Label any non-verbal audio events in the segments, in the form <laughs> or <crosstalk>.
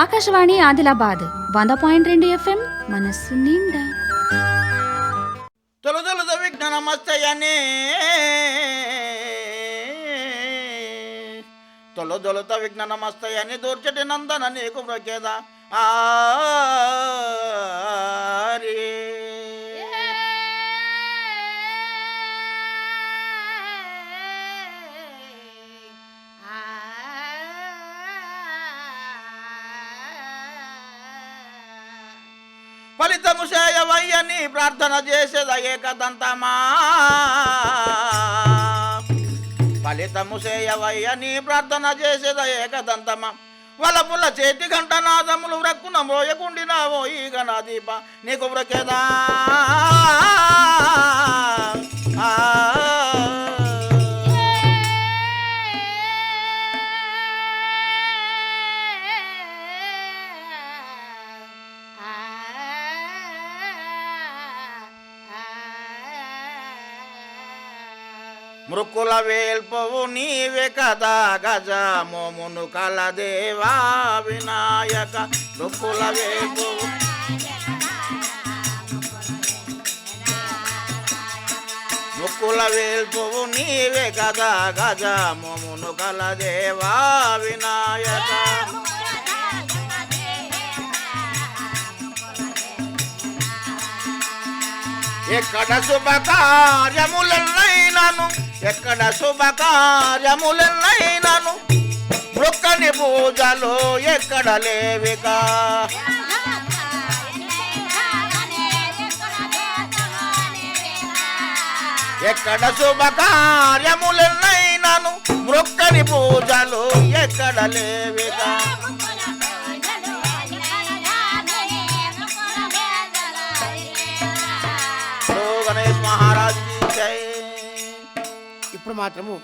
ఆకాశవాణి ఆదిలాబాద్ వంద పాయింట్ రెండు ఎఫ్ఎం మనస్సు నిండా. తొల తొలత విఘ్నమస్తయనే తొల తొలత విఘ్నమస్తయని దూర్చటి నందన నీకు మ్రొక్కేద ఆరే ఫలితము చేయవయ్యని ప్రార్థన చేసేద ఏకదంతమా ఫలితము చేయవయ్యని ప్రార్థన చేసేద ఏకదంతమా వలపుల చేతి గంట నాదములు వ్రక్కున మోయకుండినావో ఈగ నా దీప నీకు వ్రకేదా ఆ. రుకుల వేల్పవు నీవే కదా గజమోమును కలదేవా వినాయక. రుకుల వేల్పవు ముక్కుల వేల్పువు నీవే కదా గజమోమును కలదేవా వినాయక. ఎక్కడ శుభకార్యములైనను ఎక్కడ శుభకార్యములెన్నైనను? మృక్కని పూజలు ఎక్కడ లేవిగా? ఎక్కడ శుభకార్యములెన్నైనను? మృక్కని పూజలు ఎక్కడ లేవిగా? ఇప్పుడు మాత్రము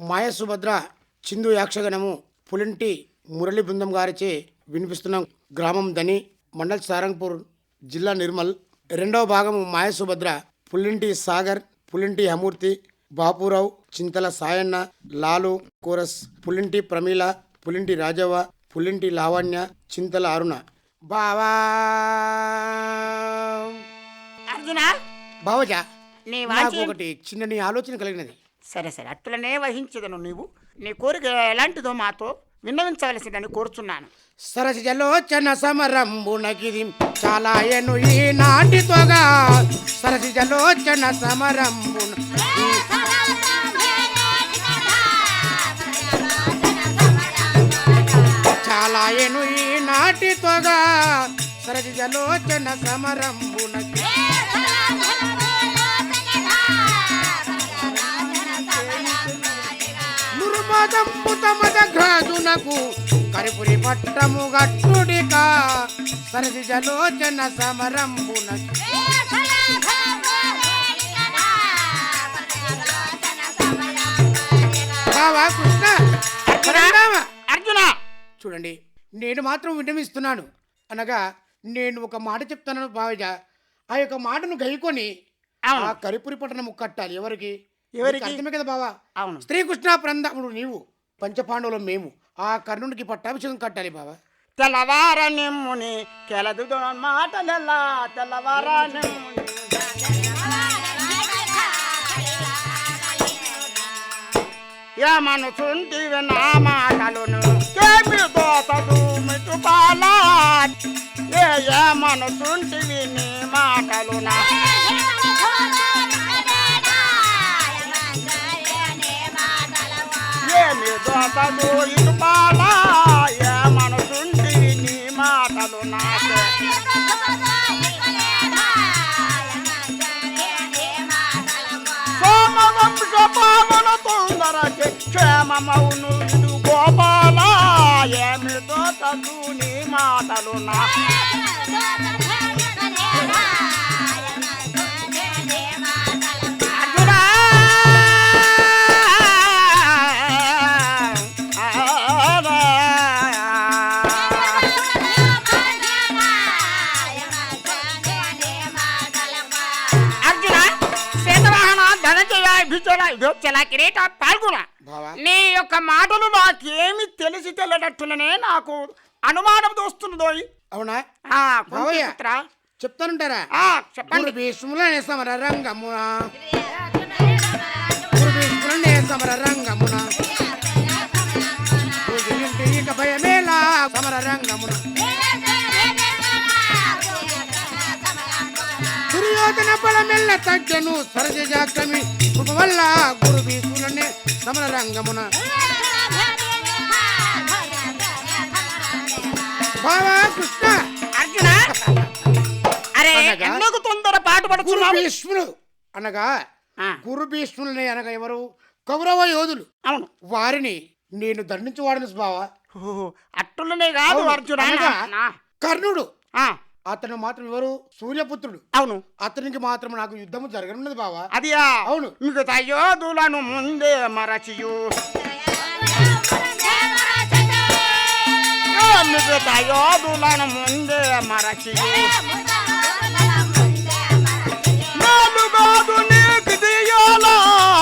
మాయ సుభద్ర చిందు యాక్షగణము పులింటి మురళి బృందం గారిచే వినిపిస్తున్నాం గ్రామం దని మండల్ సారంగపూర్ జిల్లా నిర్మల్. రెండవ భాగము మాయ సుభద్ర పులింటి సాగర్ పులింటి హమూర్తి బాపురావు చింతల సాయన్న లాలు కోరస్ పులింటి ప్రమీల పులింటి రాజవ్వ పులింటి లావణ్య చింతల అరుణ. బావా! అర్జున? బావజా! నీ నాకు వాంఛ ఒకటి చిన్న నీ ఆలోచన కలిగినది. సరే సరే. అట్లనే వహించదను నీవు నీ కోరిక ఎలాంటిదో మాతో విన్నవించవలసిందని కోరుచున్నాను. సరసిజలోచన సమరంబునకిది చాలా ఎను ఈ నాటితోగా సరసిజలోచన సమరంబున చాలా ఎను ఈ నాటితోగా సరసిజలోచన సమరంబునకి నుర్మదంపు తమద ఘాజునకు కరిపురి పట్టము గట్టుడిక సరసిజలోచన సమరంబునకి బావా కృష్ణ. అర్జున! చూడండి నేను మాత్రం విన్నవిస్తున్నాను అనగా నేను ఒక మాట చెప్తాను బావజ ఆ యొక్క మాటను గైకొని. ఆ కరిపురి పట్టణము కట్టాలి. ఎవరికి? ఎవరికి? అర్థమే కదా బావా? అవును. శ్రీకృష్ణ ప్రందముడు నీవు పంచపాండవులు మేము. ఆ కర్ణునికి పట్టాభిషేకం కట్టాలి బావా. తెల్లవార నిమ్ముని కెలదు మాటలెల్లా తెల్లవార నిమ్ముని ఏమనుచుంటివి నా మాటలును కేమి దోతదు మిటుపాల ఏ ఏమనుచుంటివి నీ మాటలునా? ఏమి దోతదు ఇటుపాల ఏమనుచుంటివి నీ మాటలు నాకే సోమవంశ తొందర క్షేమమౌను గోపాల ఏమి నీ మాటలు నా చలా కిరీట పాల్గొన నీ యొక్క మాటలు నాకేమి తెలిసి తెలియనట్టులనే నాకు అనుమానం దోస్తున్నదోయ్ అవునా? చెప్తానుంటారా? చెప్పండి. గురు భీష్ములనే సమర రంగమున గురు భీష్ములనే సమర రంగమున ఇక భయమేలా సమర రంగమున దుర్యోధన బలమెల్ల తగ్గను సరజ కృప వల్ల గురు భీష్ములనే సమర రంగమున. బావా కృష్ణ. అర్జున! అరే అనగా? ఎందుకు తొందర పాటు గురు పడుతున్నావు భీష్ములు. అనగా గురు భీష్ములని అనగా ఎవరు? కౌరవ యోధులు. అవును. వారిని నేను దండించువాడను బావా. అట్టులనే కాదు అర్జున. కర్ణుడు. అతను మాత్రం ఎవరు? సూర్యపుత్రుడు. అవును. అతనికి మాత్రం నాకు యుద్ధము జరగనున్నది బావా. అది అవును. మిగతా యోధులను ముందే మరచియు. మిగతా యోధులను ముందే మరచియు. నాలుగాదు నీకు దియాలా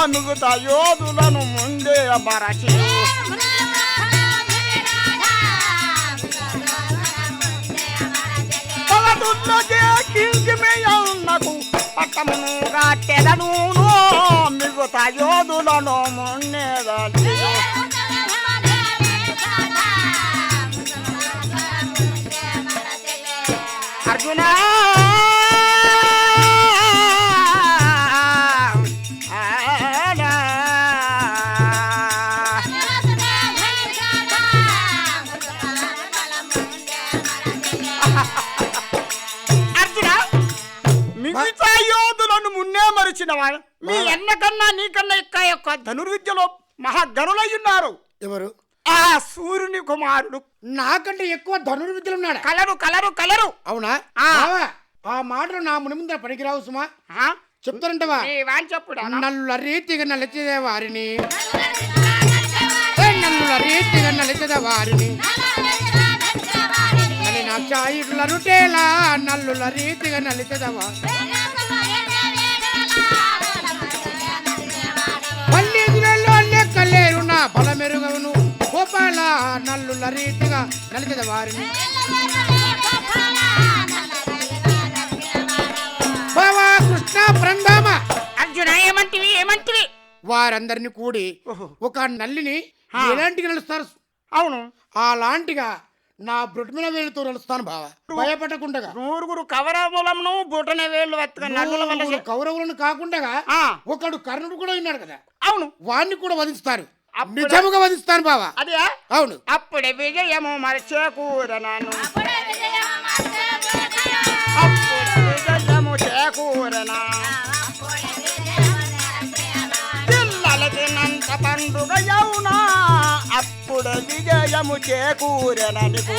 మిగతా యోధులను ముందే మరచియు. పలదుల్లగే కింకిమేయన్నకు పట్టమును గాట్టెదను మిగతా యోధులను మున్నేదలియు మున్నే మరిచిన వాడు మీ అన్న కన్నా నీకన్నా ఇక్క యొక్క ధనుర్విద్యలో మహాగనులై ఉన్నారు ఎవరు? ఆ సూర్యుని కుమారుడు. నాకంటే ఎక్కువ ధనుర్విద్యలు ఉన్నాడా? కలరు కలరు కలరు. అవునా? ఆ. మాటలు నా ముని ముందర పనికిరావు సుమా. నీ వాంచెప్పుడు నల్ల రీతిగా నలిచేదే వారిని. నల్ల రీతిగా నలిచేదే వారిని. నలి నా చాయిట్ల రుటేలా నల్లుల రీతిగా నలిచేదవా పల్లెదులలో లెక్కలేరు నా బలమెరుగవును. గోపాల నల్లుల రీతిగా నలిచేద వారిని. బావా కృష్ణ బృందామ అర్జున ఏమంటివి ఏమంటివి? వారందరిని కూడి. ఒక నల్లిని ఆ. ఎలాంటిగా నలుస్తారు? అవును. అలాంటిగా నా బ్రొటిమిన వేలుతో నలుస్తాను బావా. భయపడకుండా నూరుగురు కవరములను బుటన వేళ్ళు వల్ల నలుగురు కౌరవులను కాకుండా ఆ, ఒకడు కర్ణుడు కూడా ఉన్నాడు కదా. అవును. వాణ్ణి కూడా వధిస్తారు. నిజముగా వధిస్తాను బావా. అదే అవును. అప్పుడే విజయము మరచేకూరనాను. అప్పుడే విజయము చేకూరనా. పిల్లలకి నంత పండుగ యౌనా అప్పుడు విజయము చేకూరన నీకు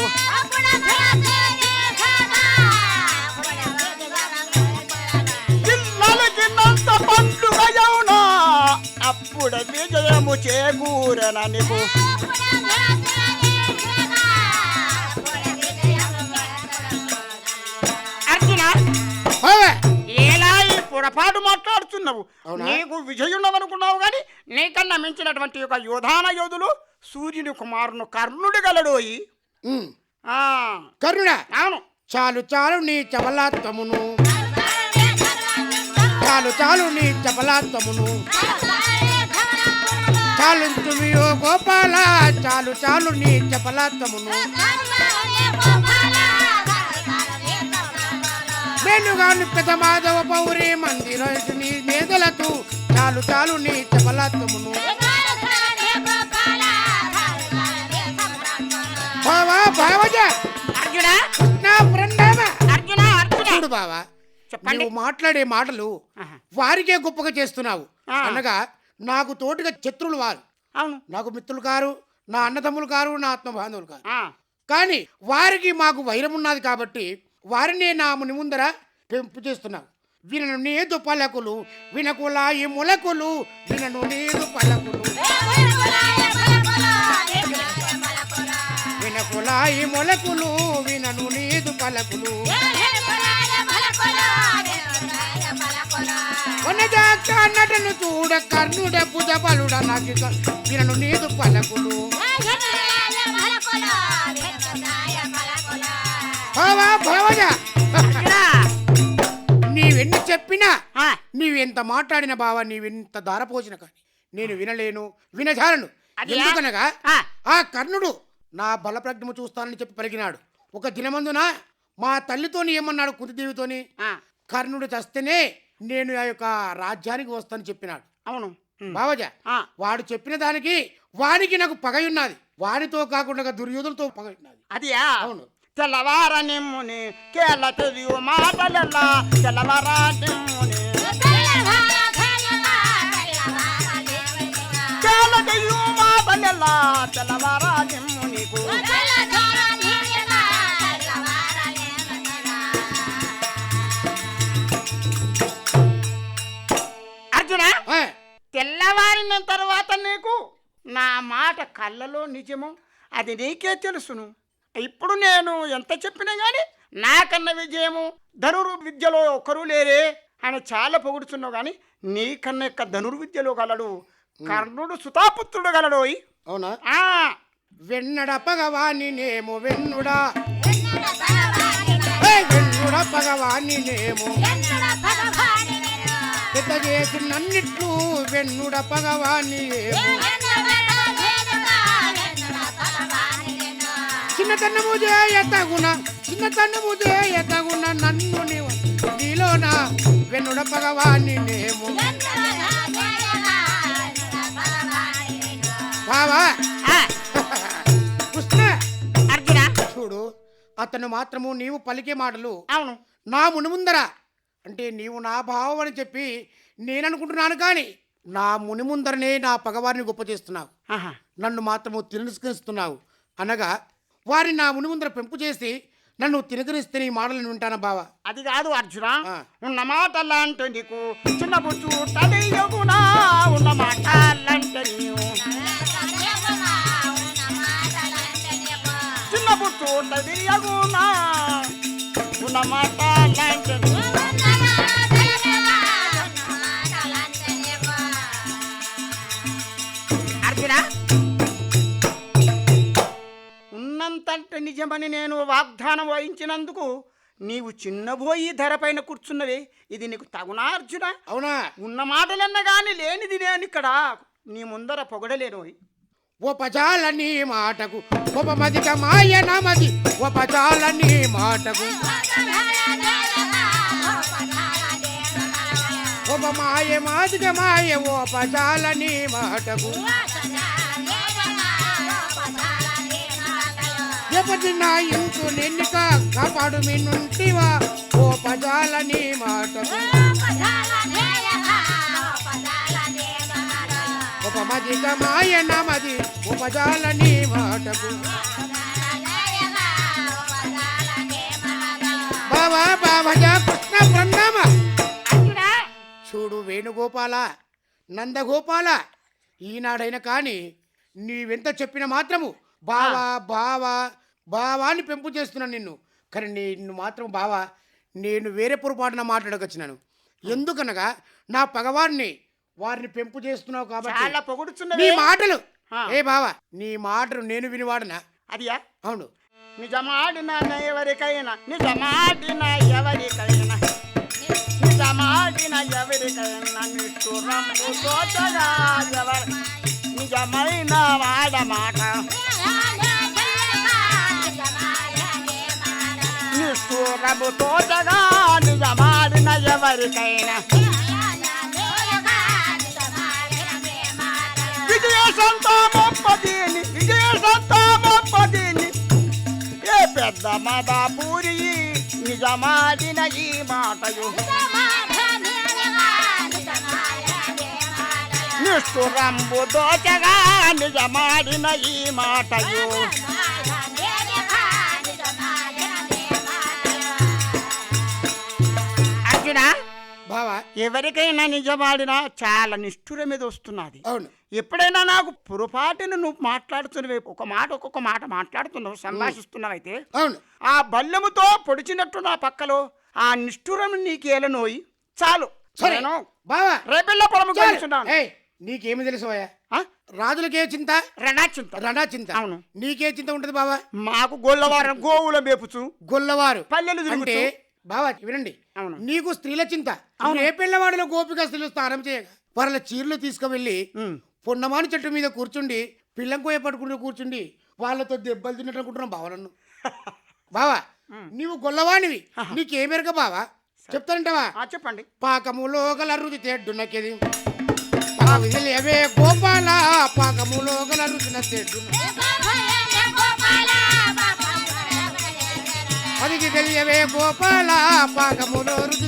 పిల్లలకి నంత పండుగ యౌనా అప్పుడు విజయము చేకూరన నీకు అర్జున బావా ఎలా ఈ పొరపాటు మాట్లాడుతున్నావు? నీకు విజయుండం అనుకున్నావు కానీ నీకన్నా మించినటువంటి ఒక యోధాన యోధులు సూర్యుని కుమారును కర్ణుడు గలడోయి. కర్ణుడా? అవును. చాలు చాలు నీ చపలాత్వమును చాలు చాలు నీ చపలాత్వమును చాలు తుమియో గోపాల చాలు చాలు నీ చపలాత్వమును మేలుగాను పెద్ద మాధవ పౌరి మందిర నీ మేదలతు. చాలు చాలు నీ చపలాత్వమును అర్జున? నా బృందామ అర్జున అర్జున? చూడు బావా చెప్పండి. నువ్వు మాట్లాడే మాటలు. వారికే గొప్పగా చేస్తున్నావు. అనగా నాకు తోటిగా శత్రులు వారు. అవును. నాకు మిత్రులు కారు నా అన్నదమ్ములు కారు నా ఆత్మ బాంధవులు కారు కానీ వారికి మాకు వైరం ఉన్నది కాబట్టి వారినే నా ముని ముందర పెంపు చేస్తున్నావు. వినను నీదు పలకులు వినకులా ఈ మొలకులు వినను నీదు పలకులు ఈ మొలకులు వినను నీదు పలకులు. నటను చూడ కర్ణుడ బుధ బలుడ నాకు వినను నీదు పలకులు. నీవెన్ని చెప్పినా ఆ, నీవెంత మాట్లాడిన బావా నీవెంత దారపోసిన కానీ నేను వినలేను వినజాలను ఎందుకనగా. ఆ కర్ణుడు నా బలప్రజ్ఞము చూస్తానని చెప్పి పలికినాడు. ఒక దినమందున మా తల్లితోని ఏమన్నాడు కుంతిదేవితోని? ఆ, కర్ణుడు చస్తేనే నేను ఆ యొక్క రాజ్యానికి వస్తానని చెప్పినాడు. అవును. బావజ ఆ, వాడు చెప్పిన దానికి వాడికి నాకు పగయున్నది వాడితో కాకుండా దుర్యోధులతో పగయున్నది అదియా? అవును. తెల్లవార నిమ్ముని కేళ్ళ తెలియు మాటలల్లా తెల్లవార నిమ్ముని కేళ్ళ తెలియు తెల్లవార నిమ్మునికు. అర్జున తెల్లవారిన తర్వాత నీకు నా మాట కళ్ళలో నిజము? అది నీకే తెలుసును. ఇప్పుడు నేను ఎంత చెప్పినా కానీ నాకన్న విజయము. ధనురు విద్యలో ఒకరు లేరే అని చాలా పొగుడుతున్నావు కానీ నీకన్న యొక్క ధనుర్విద్యలో గలడు. కర్ణుడు సుతాపుత్రుడు గలడోయ్. అవునా? ఆ వెన్నడ పగవాని నేము వెన్నుడా ఏ వెన్నుడ పగవాని నేము పెద్ద చేసి నన్నిట్లు వెన్నుడ పగవాని నేము చిన్నతన్నము చేయతగున చిన్నతన్నము చేయతగున నన్ను నీవు నీలోన వెన్నుడ పగవాని నేము ఆ, <laughs> కృష్ణ! అర్జున? చూడు అతను మాత్రము నీవు పలికే మాటలు అవును. నా మునిముందర. అంటే నీవు నా భావం అని చెప్పి నేను అనుకుంటున్నాను కానీ నా ముని ముందరనే నా పగవారిని గొప్ప చేస్తున్నావు. ఆహా. నన్ను మాత్రము తిరస్కరిస్తున్నావు. అనగా వారిని నా ముని ముందర పెంపు చేసి నన్ను తిరగరిస్తే నీ మాటలను వింటానా బావా? అది కాదు అర్జున. ఉన్న మాటలంటే నీకు చిన్న బుచ్చు తదయ్యగునా ఉన్న మాటలంటే నీవు. అర్జున? ఉన్నంతంటే నిజమని నేను వాగ్దానం వహించినందుకు నీవు చిన్నబోయి ధరపైన కూర్చున్నవే. ఇది నీకు తగునా అర్జున? అవునా? ఉన్న మాటలన్నా కానీ లేనిది నేను ఇక్కడ. నీ ముందర పొగడలేను ఉపజాలని మాటకు ఉపమదిక మాయ నమది. ఉపజాలని మాటకు ఉపమాయ మాదిక మాయ ఉపజాలని మాటకు. ఎప్పటి నా ఇంకు నిన్నుక కాపాడు మీ నుంటివా? ఉపజాలని మాటకు. ఉపమదిక మాయ నమది ఉపజాల నీ మాటకు. కృష్ణ ప్రణామ చూడు వేణుగోపాల నందగోపాల ఈనాడైనా కానీ నీవెంత చెప్పిన మాత్రము బావా బావా బావా అని పెంపు చేస్తున్నాను నిన్ను. కానీ నిన్ను మాత్రం బావా నేను వేరే పొరపాటున మాట్లాడకొచ్చినాను. ఎందుకనగా నా పగవాడిని వారిని పెంపు చేస్తున్నావు చాలా కాబట్టి నీ మాటలు. ఆ. ఏ బావా నీ మాటలు నేను వినివాడనా? అదియా? అవును. నిజమాడిన ఎవరికైనా నిజమాడిన ఎవరికైనా. నిజమాడిన ఎవరికైనా నిష్ఠురంబు తోచగా ఎవరు నిజమైన వాడ మాట. నిష్ఠురము తోచగా నిజమాడిన ఎవరికైనా. సంతామొప్పదీని విజయ సంతామొప్పదీని ఏ పెద్ద మదాపూరి నిజమాడిన ఈ మాటయు. నిష్ఠురంబు దోచగా నిజమాడిన ఈ మాటయు. బావా ఎవరికైనా నిజమాడినా చాలా నిష్ఠుర మీద వస్తున్నది. అవును. ఎప్పుడైనా నాకు పొరపాటున నువ్వు మాట్లాడుతున్నవి ఒక మాట ఒక్కొక్క మాట మాట్లాడుతున్నావు సంభాషిస్తున్నావైతే అవును. ఆ బల్లెముతో పొడిచినట్టు నా పక్కలో ఆ నిష్ఠురం చాలు. సరే. బావా. రేపెళ్ళ పొలము చాలు. ఏయ్ నీకేమి తెలుసు? రాజులకే చింత? రణాచింత. రణా చింత అవును. నీకే చింత ఉంటది బావా? మాకు గొల్లవారం <laughs> గోవుల మేపుచు గొల్లవారు. పల్లెలు అంటే తిరుగుతూ బావా వినండి. అవును. నీకు స్త్రీల చింత. ఏ పిల్లవాడిలో గోపిక స్త్రీలు స్నానం చేయగా వాళ్ళ చీరలు తీసుకువెళ్ళి. పొన్నమాని చెట్టు మీద కూర్చుండి పిల్లం కోయ పట్టుకుంటూ కూర్చుండి వాళ్ళతో దెబ్బలు తిన్నట్టు అనుకుంటున్నావు బావ నన్ను. <laughs> బావా నీవు గొల్లవానివి నీకేమెరక బావా? చెప్తానంటావా? ఆ, చెప్పండి. పాకములో గల రుచి తెడ్డునకెది అవే గోపాల పాకములో గల రుచిన తెడ్డున. అదికి తెలియవే గోపాల పాకములో రుచి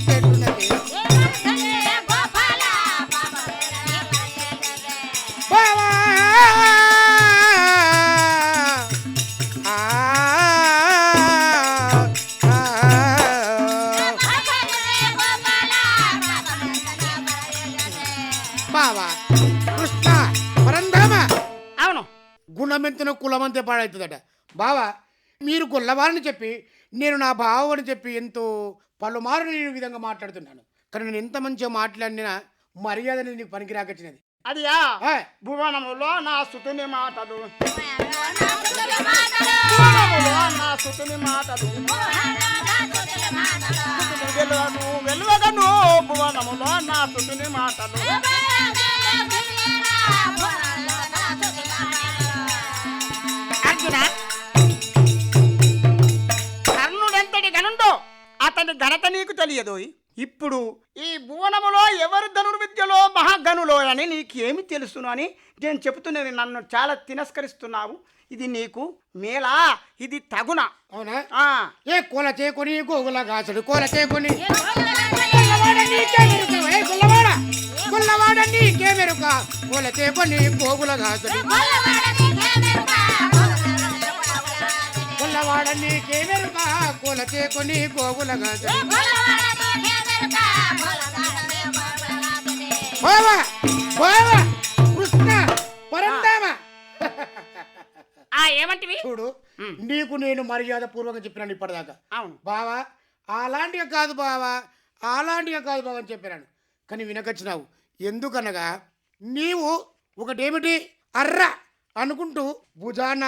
అవును. గుణమెంతున కులమంతే పాడవుతుందట బావా మీరు గొల్లవారని చెప్పి నేను నా అని చెప్పి ఎంతో పలుమారు నేను ఈ విధంగా మాట్లాడుతున్నాను కానీ నేను ఎంత మంచిగా మాట్లాడినా మర్యాద నీకు పనికి రాకొచ్చినది అదియా భువనములో నా సుతుని మాటలు భువనములో నా సుతుని మాటలు వెలువను వెలువగను భువనములో నా సుతుని మాటలు అతని ఘనత నీకు తెలియదు ఇప్పుడు ఈ భువనములో ఎవరు ధనుర్విద్యలో మహాగనులో అని నీకేమి తెలుసును అని నేను చెబుతున్నది నన్ను చాలా తిరస్కరిస్తున్నావు ఇది నీకు మేలా ఇది తగున అవునా ఆ, ఏ కోల చేకొని గోగుల గాసుడు కోల చేకొని కోల చేకొని గోగుల గాసుడు గొల్లవాడ నీకే మెరుక కోల చేకొని గోగుల గాసుడు బావా బావా కృష్ణ పరందామ ఆ ఏమంటివి? చూడు నీకు నేను మర్యాద పూర్వకంగా చెప్పినాను ఇప్పటిదాకా. అవును. బావా అలాంటిగా కాదు బావా అలాంటిగా కాదు బావా అని చెప్పినాను. కానీ వినకొచ్చినావు. ఎందుకనగా నీవు ఒకటేమిటి? అర్ర అనుకుంటూ భుజాన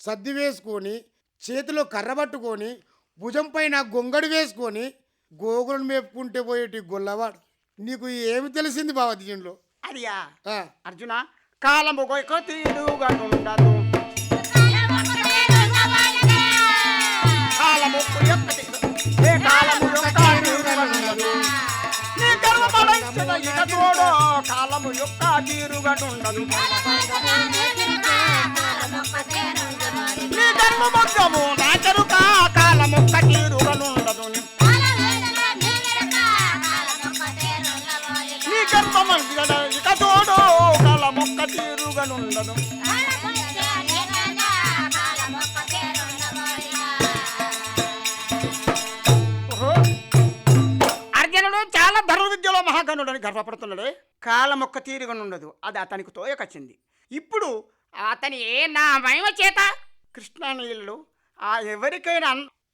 సర్ది వేసుకొని చేతిలో కర్ర పట్టుకొని భుజం పైన గొంగడి వేసుకొని గోగులను మేపుకుంటే పోయేటి గొల్లవాడు. నీకు ఏమి తెలిసింది బావ దీనిలో అదియా ఆ, అర్జున కాలము ఒక తీరుగా ఉండదు. కాలము కాలము గర్వపడించిన ఇక కాలము యొక్క తీరుగా ఉండదు నీ గర్వ మొత్తము నా చెరుక కాలము ఒక్క గర్వపడుతున్నాడు? కాలం ఒక్క తీరుగా ఉండదు అది అతనికి తోయకొచ్చింది. ఇప్పుడు అతని ఏ నా మహిమ చేత? కృష్ణా నీళ్ళు ఆ ఎవరికైనా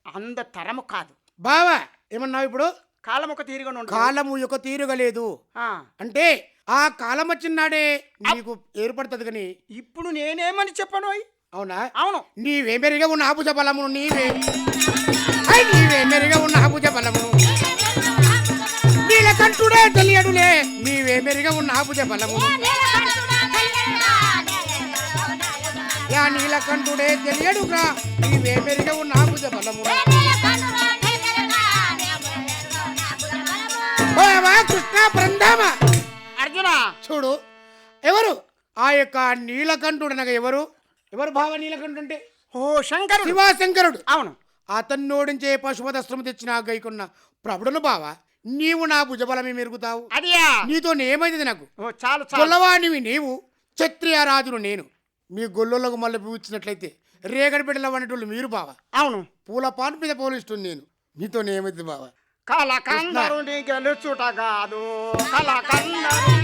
అంద తరము కాదు. బావా ఏమన్నావు ఇప్పుడు? కాలం ఒక తీరుగా ఉండదు కాలము యొక్క తీరుగా లేదు అంటే ఆ కాలం వచ్చినాడే నీకు ఏర్పడుతుంది కానీ ఇప్పుడు నేనేమని చెప్పను? అవునా? అవును. నీవే మెరుగా ఉన్న ఆభుజ బలమును నీవే. ఐ నీవే మెరుగా ఉన్న ఆభుజ బలమును. నీలకంఠుడే తెలియడులే నీవే మెరుగా ఉన్న ఆభుజ బలము. యా నీలకంఠుడే తెలియడుగా నీవే మెరుగా ఉన్న ఆభుజ బలము. కృష్ణ బృందామ అర్జున! చూడు ఎవరు? ఆ యొక్క నీలకంఠుడు అనగా ఎవరు? ఎవరు భావ నీలకంఠుడు అంటే ఓ శంకరుడు. శివశంకరుడు అవును. అతన్ని ఓడించే పశుపదస్త్రము తెచ్చిన గైకున్న ప్రభుడును బావా? నీవు నా భుజబలమే మెరుగుతావు. అదియా. నీతో ఏమైంది నాకు. ఓ చాలు చాలు. గొల్లవాణివి నీవు క్షత్రియ రాజును నేను. మీ గొల్లలకు మళ్ళీ పూచినట్లయితే రేగడి బిడ్డల వంటోళ్ళు మీరు బావా. అవును. పూల పాను మీద పోలిస్తుంది నేను. నీతో ఏమైంది బావా. కలకందరుని గెలుచుట కాదు కలకందరు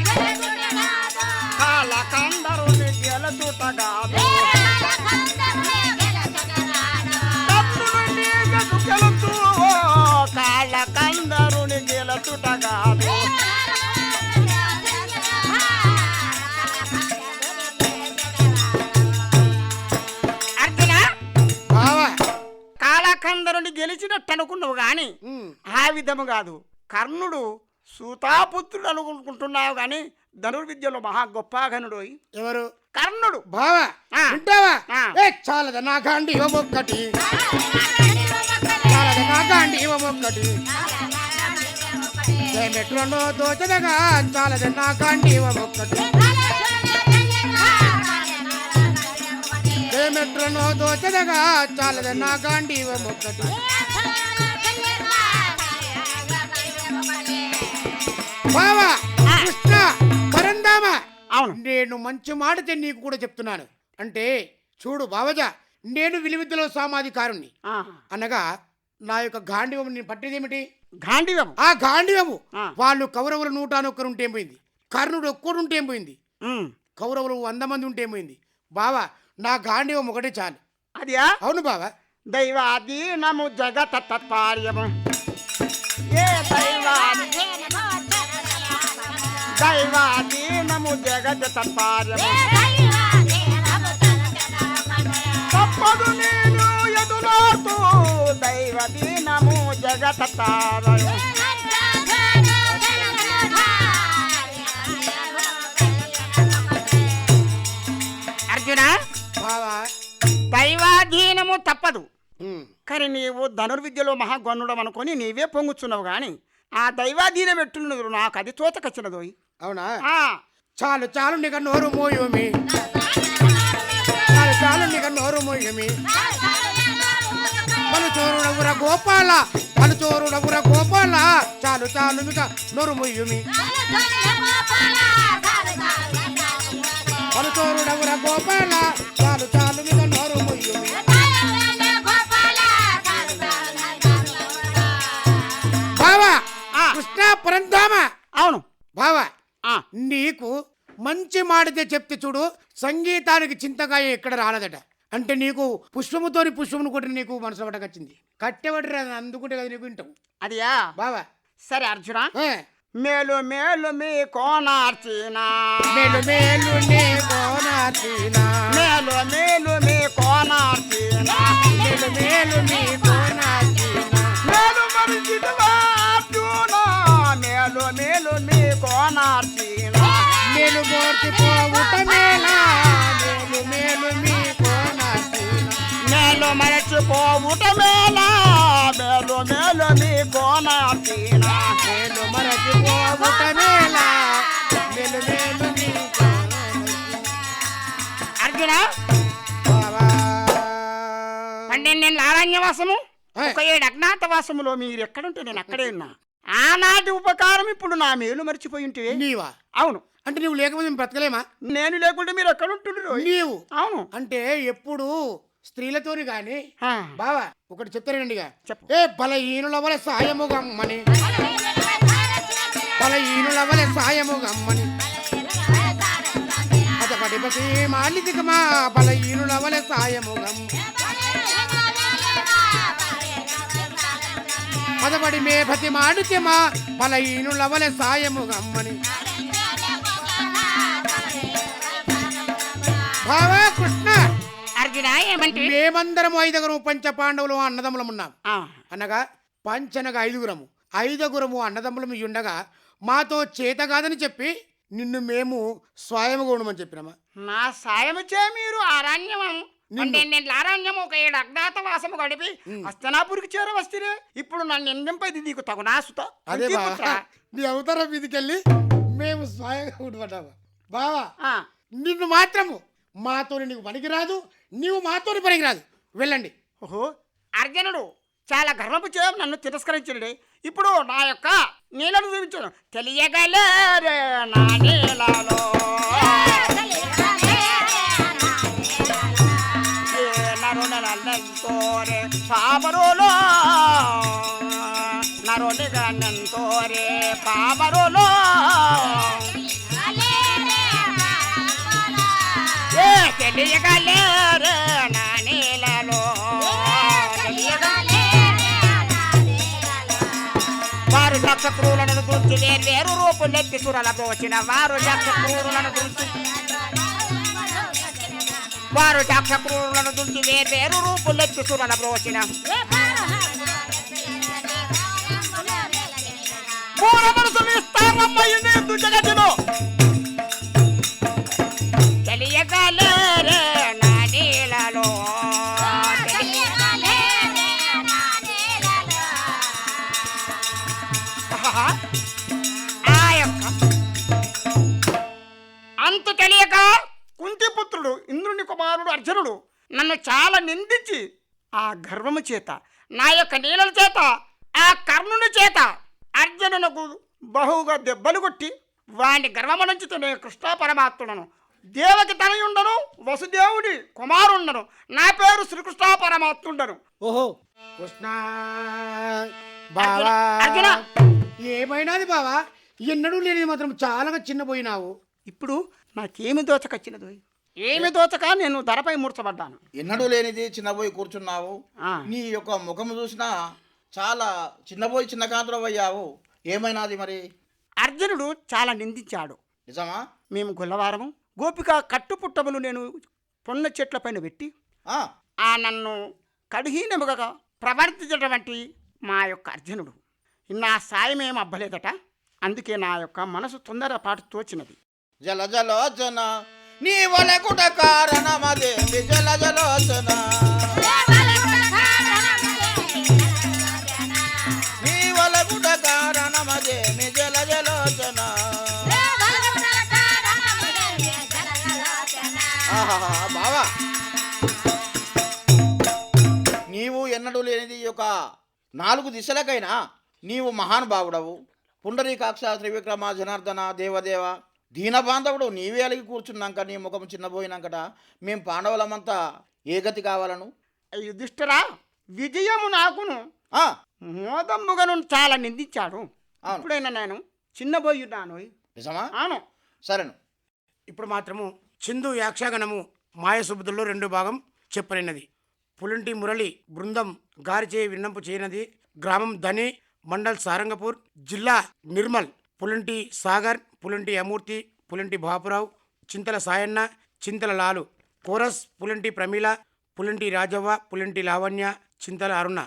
విధము కాదు. కర్ణుడు సూతాపుత్రుడు అనుకుంటున్నావు కానీ ధనుర్విద్యలో మహా గొప్ప ఘనుడు ఎవరు? కర్ణుడు. బావా? ఆ. వింటావా? ఆ. ఏ చాలద నా గాండి ఒక్కటి చాలద నా గాండి దోచదగా చాలద నా గాండి ఒక్కటి ఏ మెట్రోలో దోచదగా చాలద నా గాండి ఒక్కటి బావా ఆ. కృష్ణ పరందామా. అవును. నేను మంచి మాటతే నీకు కూడా చెప్తున్నాను. అంటే చూడు బావజా నేను విలువిద్యలో సామాధికారుణ్ణి అనగా నా యొక్క గాంధీవం నేను పట్టేదేమిటి గాంధీవం ఆ గాంధీవము. వాళ్ళు కౌరవులు నూట ఒక్కరు ఉంటే పోయింది? కర్ణుడు ఒక్కడు ఉంటే పోయింది? కౌరవులు వంద మంది ఉంటే పోయింది? బావా నా గాంధీవం ఒకటే చాలు. అదియా? అవును బావా. దైవాధీనము జగత తత్పార్యము ఏ దైవాధీనము జగత తత్పార్యము తప్పదు నేను ఎదులాడుతూ దైవదీనము జగత తారయము అర్జున బావా. దైవాధీనము తప్పదు. కానీ నీవు ధనుర్విద్యలో మహాగొన్నుడం అనుకొని నీవే పొంగుచున్నావు కానీ ఆ దైవాధీనం ఎట్టున్నదు నాకు అది తోతకొచ్చినదు అవునా? చాలు చాలు నీక నోరు మోయమి. చాలు చాలు నీక నోరు మోయమి. పలుచోరు నవ్వుర గోపాల పలుచోరు నవ్వుర గోపాల. చాలు చాలు మిక నోరు మొయ్యుమి పలుచోరు నవ్వుర గోపాల చాలు చాలు మిక నోరు మొయ్యుమి బావా ఆ. కృష్ణ పరంధామ. అవును. బావా నీకు మంచి మాడితే చెప్తే చూడు సంగీతానికి చింతకాయ ఎక్కడ రాలేదట. అంటే నీకు పుష్పముతోని పుష్పమును కొట్టి నీకు మనసు పట్టకొచ్చింది కట్టెబడి అందుకుంటే కదా నీకు వింటావు. అదియా? బావా. సరే అర్జున? మేలు మేలు మీ కోనార్చిన మేలు మేలు నీ కోనార్చిన మేలు మేలు మీ కోనార్చిన మేలు మేలు నీ కోనార్చిన మేలు మరిచిదవా కోనార్చిన మేలు మోర్చిపోవుట మేలా మేలు మేలు మీ కోనార్చిన మేలు మరచిపోవుట మేలా మేలు మేలు మీ కోనార్చిన మేలు మరచిపోవుట మేలా మేలు మేలు నీ కోనార్చిన అర్జున? బావా పన్నెండేళ్ళ అరణ్యవాసము ఏయ్. ఒక ఏడు అజ్ఞాతవాసములో మీరు ఎక్కడుంటే నేను అక్కడే ఉన్నా. ఆనాటి ఉపకారం ఇప్పుడు నా మేలు మర్చిపోయి ఉంటే? నీవా? అవును. అంటే నువ్వు లేకపోతే మేము బ్రతకలేమా? నేను లేకుంటే మీరు ఎక్కడ ఉంటుండ్రు? నీవు? అవును. అంటే ఎప్పుడు స్త్రీలతోని గాని బావా ఒకటి చెప్తారండిగా చెప్పు. ఏ బలహీనుల వలె సాయము గమ్మని. బలహీనుల వలె సాయము గమ్మని. పసి మాలిదికమా బలహీనుల వలె సాయము గమ్ పదపడి మే భతి మాడితమా బలహీనుల వలె సాయము గమ్మని. బావా కృష్ణ అర్జున ఏమంటే? మేమందరము ఐదుగురు పంచ పాండవులు అన్నదమ్ములం ఉన్నాం ఆ, అనగా పంచనగా ఐదుగురము. ఐదుగురము అన్నదమ్ములము ఉండగా మాతో చేత కాదని చెప్పి నిన్ను మేము స్వయముగా ఉండమని చెప్పినామా? నా సాయం చే మీరు అరణ్యం అంటే నేను అరణ్యం ఒక ఏడు అజ్ఞాతవాసము గడిపి హస్తనాపురికి చేరవస్తే ఇప్పుడు నన్ను ఎందంపై నీకు తగునా సుత అదే బావా. నీ అవతారం మీదకెళ్ళి మేము స్వయంగా ఉండమంటావా బావా ఆ, నిన్ను మాత్రము మాతో నీకు పనికిరాదు నీవు మాతో పనికిరాదు. వెళ్ళండి. ఓహో అర్జునుడు చాలా గర్వపు చేయ నన్ను తిరస్కరించండి. ఇప్పుడు నా యొక్క నీళ్ళను చూపించాను. తెలియగలేరే నా నీళ్ళలో నరునలంతోరే పాపరులో నరునిగనంతోరే పాపరులో. ఏ తెలియగలేరే నా నీళ్ళలో. వారు లక్ష క్రూరులను గురించి వేరు వేరు రూపులెత్తి సురలకు వచ్చిన వారు లక్ష క్రూరులను గురించి వారు దాక్షపూర్లను దుంచి వేర్వేరు రూపులెక్కిసు నలబ్రోచిన పూల మనసులు ఇస్తామమ్మ ఇందు జగతిలో గర్వము చేత నా యొక్క నీళ్ళల చేత ఆ కర్ణుని చేత అర్జునునకు బహుగా దెబ్బలు కొట్టి వాని గర్వము నుంచి నేను కృష్ణ పరమాత్ముడను. దేవకి తనయుండను వసుదేవుడి కుమారుండను. నా పేరు శ్రీకృష్ణ పరమాత్ముండను. ఓహో! కృష్ణ! బావా! అర్జున! ఏమైనాది బావా? ఎన్నడూ లేని మాత్రం చాలా చిన్నపోయినావు ఇప్పుడు నాకేమి దోచకొచ్చినది? ఏమి దోచక నేను ధరపై మూర్చబడ్డాను. ఎన్నడూ లేనిది చిన్నబోయి కూర్చున్నావు. నీ యొక్క ముఖం చూసినా చాలా చిన్నబోయి చిన్న కాంతులు అయ్యావు. ఏమైనాది మరి? అర్జునుడు చాలా నిందించాడు. నిజమా? మేము గొల్లవారము గోపిక కట్టుపుట్టములు నేను పొన్న చెట్ల పైన పెట్టి ఆ, ఆ నన్ను కడుహీనముగా ప్రవర్తించినటువంటి మా యొక్క అర్జునుడు. నా సాయం ఏం అబ్బలేదట. అందుకే నా యొక్క మనసు తొందరపాటు తోచినది. జల జలోచన నీ వలకుట కారణమదేమి జల జలోచన. నీ వలకుట కారణమదేమి జల జలోచన. బావా. నీవు ఎన్నడూ లేనిది ఒక యొక్క నాలుగు దిశలకైనా నీవు మహానుభావుడవు. పుండరీకాక్ష త్రివిక్రమ జనార్దన దేవదేవ దీనబాంధవుడు నీవే అలిగి కూర్చున్నాక నీ ముఖం చిన్నపోయినాకట మేం పాండవులమంతా ఏ గతి కావాలను? యుధిష్ఠిరా విజయము నాకును. మోదమ్ముగను చాలా నిందించాడు. అవును. ఇప్పుడైనా నేను చిన్నబోయున్నాను. నిజమా? అవును. సరేను. ఇప్పుడు మాత్రము చిందు యాక్షగణము మాయసుబుద్ధుల్లో రెండు భాగం చెప్పనినది పులింటి మురళి బృందం గారిచే విన్నపు చేయనది గ్రామం ధని మండల్ సారంగపూర్ జిల్లా నిర్మల్. పులింటి సాగర్ పులింటి అమూర్తి పులింటి బాపురావు చింతల సాయన్న చింతల లాలు కోరస్ పులింటి ప్రమీల పులింటి రాజవ్వ పులింటి లావణ్య చింతల అరుణ.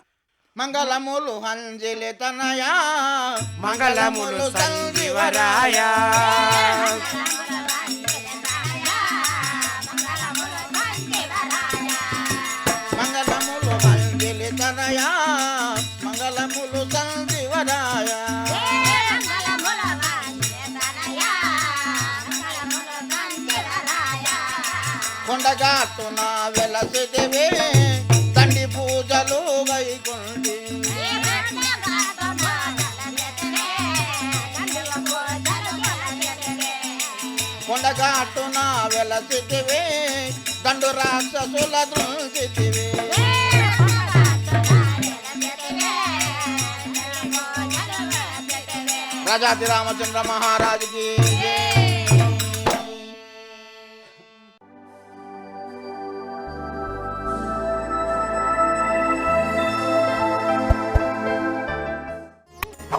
మంగళములు హంజిలి తనయా మంగళములు సంజీవరాయ. మంగళములు హంజిలి తనయా మంగళములు సంజీవరాయ. కొండగాటున వెలసిదివి తండ్రి పూజలు గైకుండి. కొండగాటున వెలసిదివి దండు రాక్షసుల దృంచితివే రాజాది రామచంద్ర మహారాజుకి